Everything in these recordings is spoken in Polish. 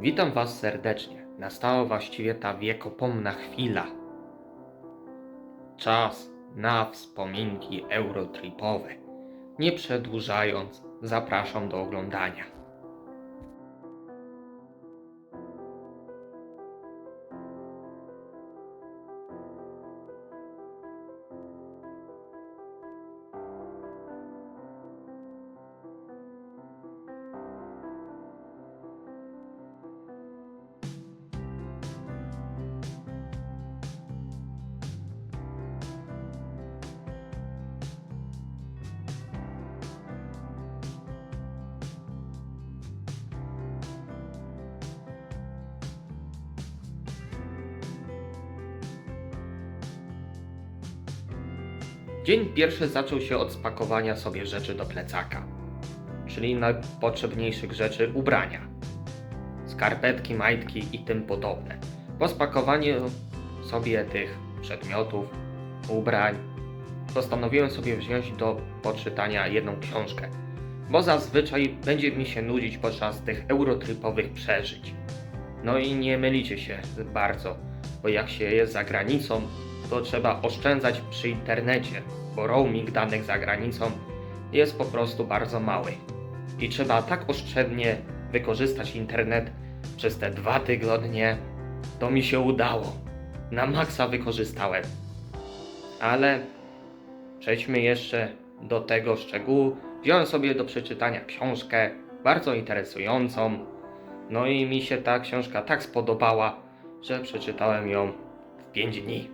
Witam Was serdecznie. Nastała właściwie ta wiekopomna chwila. Czas na wspominki eurotripowe. Nie przedłużając, zapraszam do oglądania. Dzień pierwszy zaczął się od spakowania sobie rzeczy do plecaka, czyli najpotrzebniejszych rzeczy ubrania. Skarpetki, majtki i tym podobne. Po spakowaniu sobie tych przedmiotów, ubrań, postanowiłem sobie wziąć do poczytania jedną książkę, bo zazwyczaj będzie mi się nudzić podczas tych eurotripowych przeżyć. No i nie mylicie się bardzo, bo jak się jest za granicą, to trzeba oszczędzać przy internecie, bo roaming danych za granicą jest po prostu bardzo mały. I trzeba tak oszczędnie wykorzystać internet przez te dwa tygodnie. To mi się udało. Na maksa wykorzystałem. Ale przejdźmy jeszcze do tego szczegółu. Wziąłem sobie do przeczytania książkę bardzo interesującą. No i mi się ta książka tak spodobała, że przeczytałem ją w 5 dni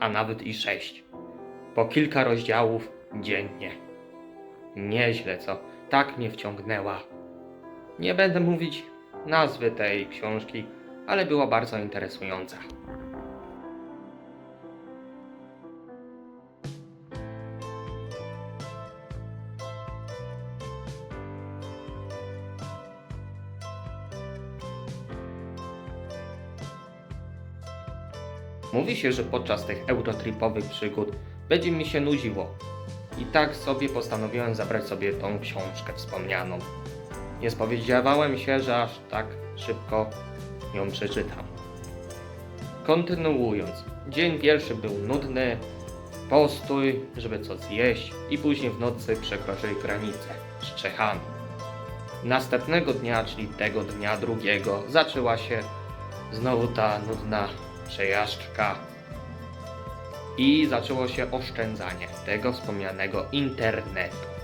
a nawet i sześć. Po kilka rozdziałów dziennie. Nieźle, co? Tak mnie wciągnęła. Nie będę mówić nazwy tej książki, ale była bardzo interesująca. Mówi się, że podczas tych eurotripowych przygód będzie mi się nudziło. I tak sobie postanowiłem zabrać sobie tą książkę wspomnianą. Nie spowiedziawałem się, że aż tak szybko ją przeczytam. Kontynuując, dzień pierwszy był nudny, postój, żeby coś zjeść i później w nocy przekroczyli granicę z Czechami. Następnego dnia, czyli tego dnia drugiego, zaczęła się znowu ta nudna przejażdżka i zaczęło się oszczędzanie tego wspomnianego internetu.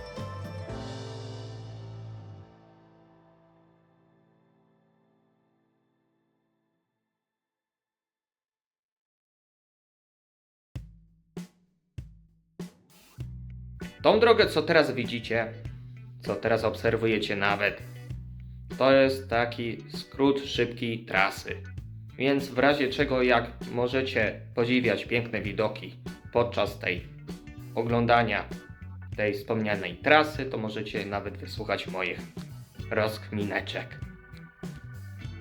Tą drogę, co teraz widzicie, co teraz obserwujecie nawet, to jest taki skrót szybkiej trasy. Więc w razie czego, jak możecie podziwiać piękne widoki podczas tej oglądania tej wspomnianej trasy, to możecie nawet wysłuchać moich rozkmineczek.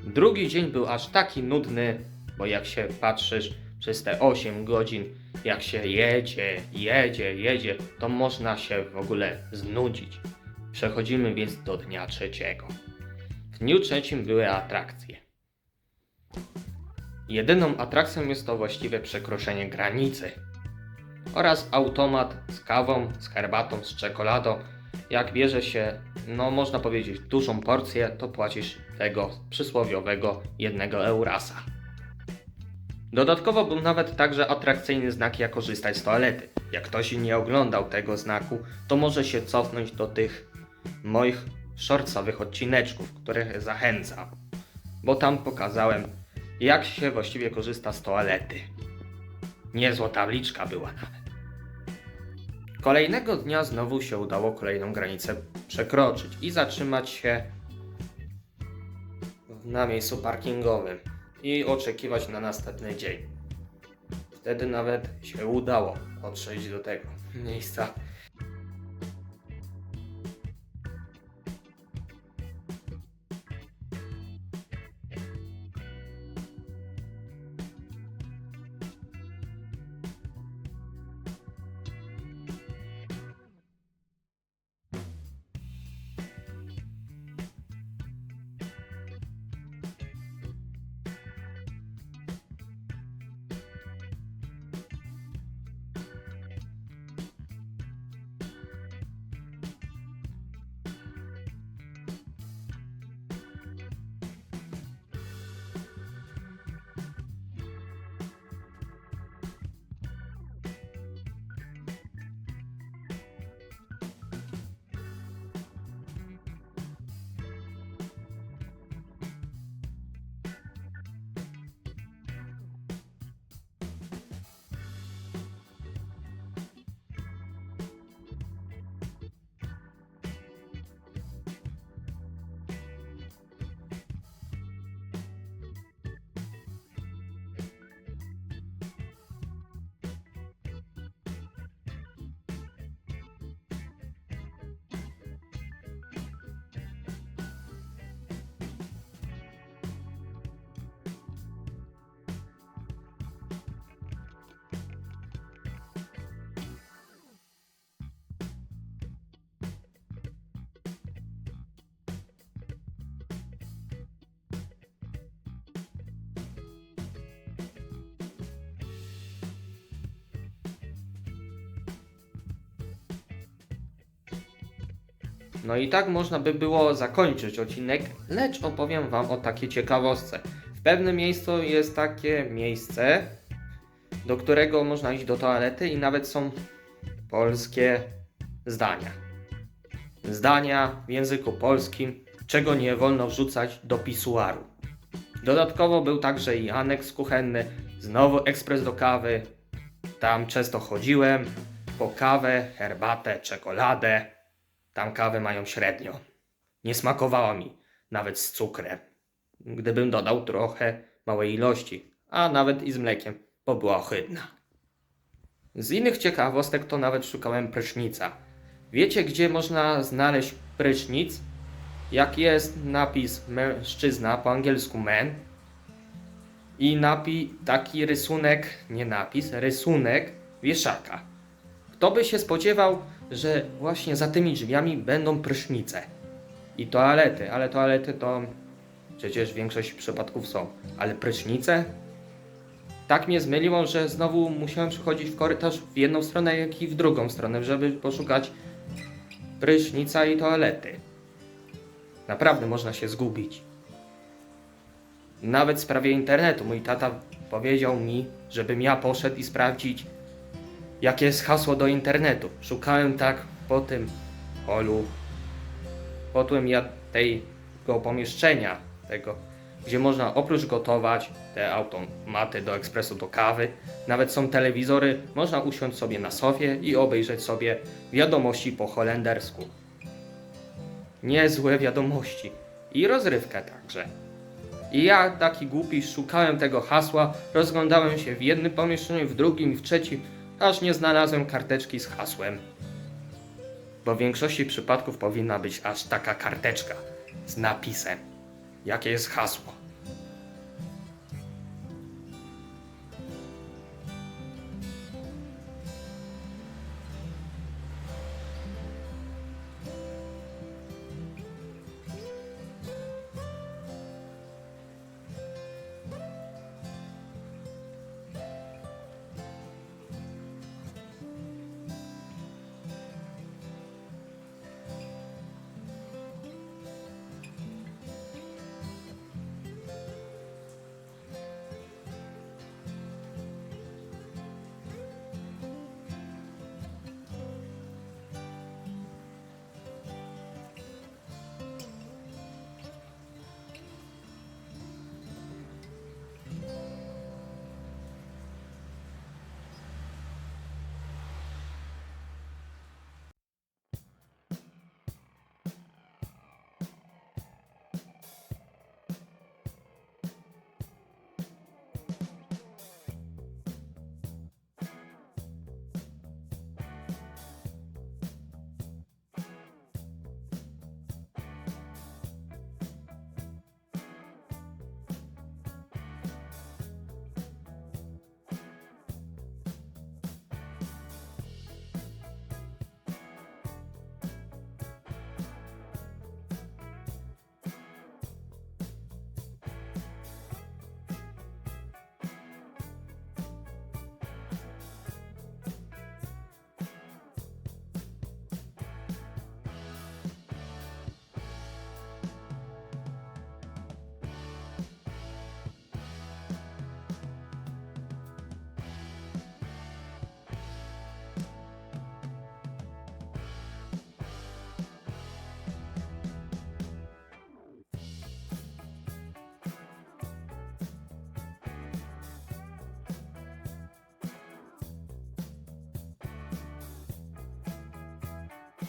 Drugi dzień był aż taki nudny, bo jak się patrzysz przez te 8 godzin, jak się jedzie, jedzie, jedzie, to można się w ogóle znudzić. Przechodzimy więc do dnia trzeciego. W dniu trzecim były atrakcje. Jedyną atrakcją jest to właściwe przekroczenie granicy oraz automat z kawą, z herbatą, z czekoladą. Jak bierze się, no można powiedzieć, dużą porcję, to płacisz tego przysłowiowego jednego eurasa. Dodatkowo był nawet także atrakcyjny znak jak korzystać z toalety. Jak ktoś nie oglądał tego znaku, to może się cofnąć do tych moich shortsowych odcineczków, których zachęcam. Bo tam pokazałem jak się właściwie korzysta z toalety. Niezła tabliczka była nawet. Kolejnego dnia znowu się udało kolejną granicę przekroczyć i zatrzymać się na miejscu parkingowym i oczekiwać na następny dzień. Wtedy nawet się udało dotrzeć do tego miejsca No i tak można by było zakończyć odcinek, lecz opowiem Wam o takiej ciekawostce. W pewnym miejscu jest takie miejsce, do którego można iść do toalety i nawet są polskie zdania. Zdania w języku polskim, czego nie wolno wrzucać do pisuaru. Dodatkowo był także i aneks kuchenny, znowu ekspres do kawy. Tam często chodziłem po kawę, herbatę, czekoladę. Tam kawy mają średnio. Nie smakowała mi, nawet z cukrem. Gdybym dodał trochę małej ilości, a nawet i z mlekiem, bo była ohydna. Z innych ciekawostek to nawet szukałem prysznica. Wiecie, gdzie można znaleźć prysznic? Jak jest napis mężczyzna, po angielsku man, i napi taki rysunek, nie napis, rysunek wieszaka. Kto by się spodziewał, że właśnie za tymi drzwiami będą prysznice i toalety, ale toalety to przecież większość przypadków są, ale prysznice? Tak mnie zmyliło, że znowu musiałem przechodzić w korytarz w jedną stronę, jak i w drugą stronę, żeby poszukać prysznica i toalety. Naprawdę można się zgubić. Nawet w sprawie internetu mój tata powiedział mi, żebym ja poszedł i sprawdzić, jakie jest hasło do internetu. Szukałem tak po tym holu, potem ja tego pomieszczenia, tego, gdzie można oprócz gotować, te automaty do ekspresu do kawy, nawet są telewizory, można usiąść sobie na sofie i obejrzeć sobie wiadomości po holendersku. Niezłe wiadomości i rozrywkę także. I ja, taki głupi, szukałem tego hasła, rozglądałem się w jednym pomieszczeniu, w drugim, w trzecim, aż nie znalazłem karteczki z hasłem. Bo w większości przypadków powinna być aż taka karteczka z napisem, jakie jest hasło.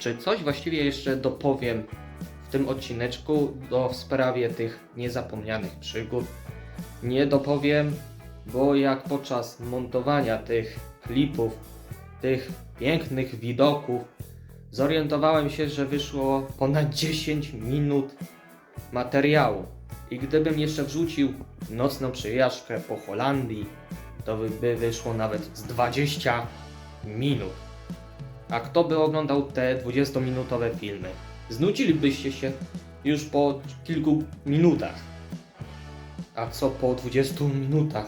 Czy coś właściwie jeszcze dopowiem w tym odcineczku do w sprawie tych niezapomnianych przygód? Nie dopowiem, bo jak podczas montowania tych klipów, tych pięknych widoków, zorientowałem się, że wyszło ponad 10 minut materiału. I gdybym jeszcze wrzucił nocną przejażdżkę po Holandii, to by- wyszło nawet z 20 minut. A kto by oglądał te 20-minutowe filmy? Znudzilibyście się już po kilku minutach. A co po 20 minutach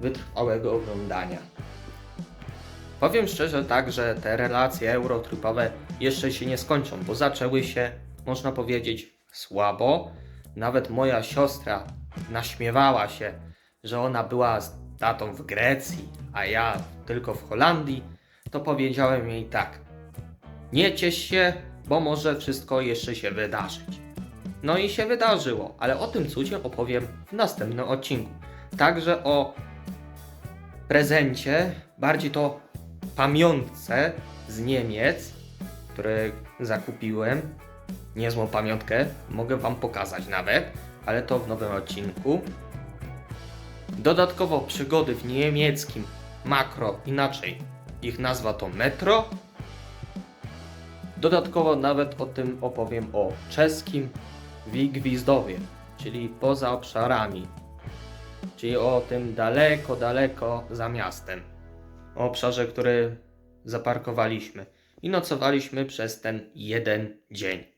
wytrwałego oglądania? Powiem szczerze tak, że te relacje eurotripowe jeszcze się nie skończą, bo zaczęły się, można powiedzieć, słabo. Nawet moja siostra naśmiewała się, że ona była z tatą w Grecji, a ja tylko w Holandii. To powiedziałem jej tak: Nie ciesz się, bo może wszystko jeszcze się wydarzyć. No i się wydarzyło, ale o tym cudzie opowiem w następnym odcinku. Także o prezencie, bardziej to pamiątce z Niemiec, które zakupiłem. Niezłą pamiątkę, mogę Wam pokazać nawet, ale to w nowym odcinku. Dodatkowo przygody w niemieckim makro, inaczej ich nazwa to metro. Dodatkowo nawet o tym opowiem o czeskim Wigwizdowie, czyli poza obszarami, czyli o tym daleko, daleko za miastem. O obszarze, który zaparkowaliśmy i nocowaliśmy przez ten jeden dzień.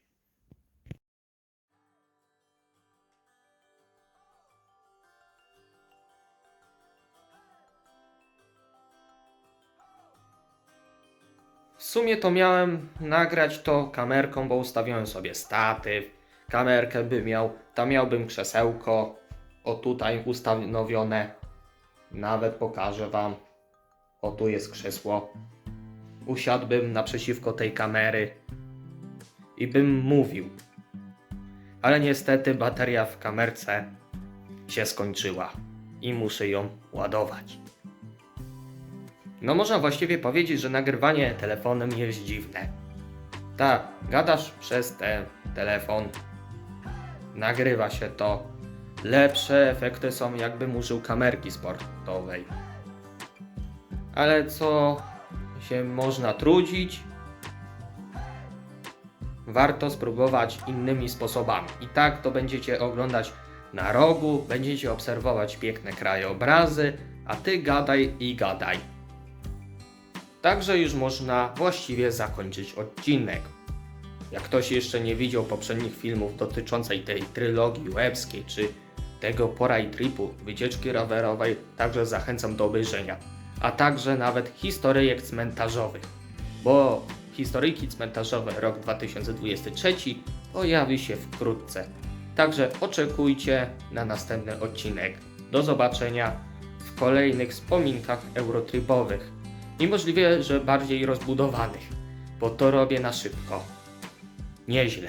Sumie to miałem nagrać to kamerką, bo ustawiłem sobie statyw, kamerkę by miał, tam miałbym krzesełko, o tutaj ustanowione, nawet pokażę wam, o tu jest krzesło, usiadłbym naprzeciwko tej kamery i bym mówił, ale niestety bateria w kamerce się skończyła i muszę ją ładować. No można właściwie powiedzieć, że nagrywanie telefonem jest dziwne. Tak, gadasz przez ten telefon, nagrywa się to. Lepsze efekty są jakbym użył kamerki sportowej. Ale co się można trudzić? Warto spróbować innymi sposobami. I tak to będziecie oglądać na rogu, będziecie obserwować piękne krajobrazy, a ty gadaj i gadaj. Także już można właściwie zakończyć odcinek. Jak ktoś jeszcze nie widział poprzednich filmów dotyczącej tej trylogii łebskiej czy tego poraj tripu wycieczki rowerowej, także zachęcam do obejrzenia. A także nawet historyjek cmentarzowych, bo historyjki cmentarzowe rok 2023 pojawi się wkrótce. Także oczekujcie na następny odcinek. Do zobaczenia w kolejnych wspominkach eurotrybowych i możliwe, że bardziej rozbudowanych, bo to robię na szybko. Nieźle.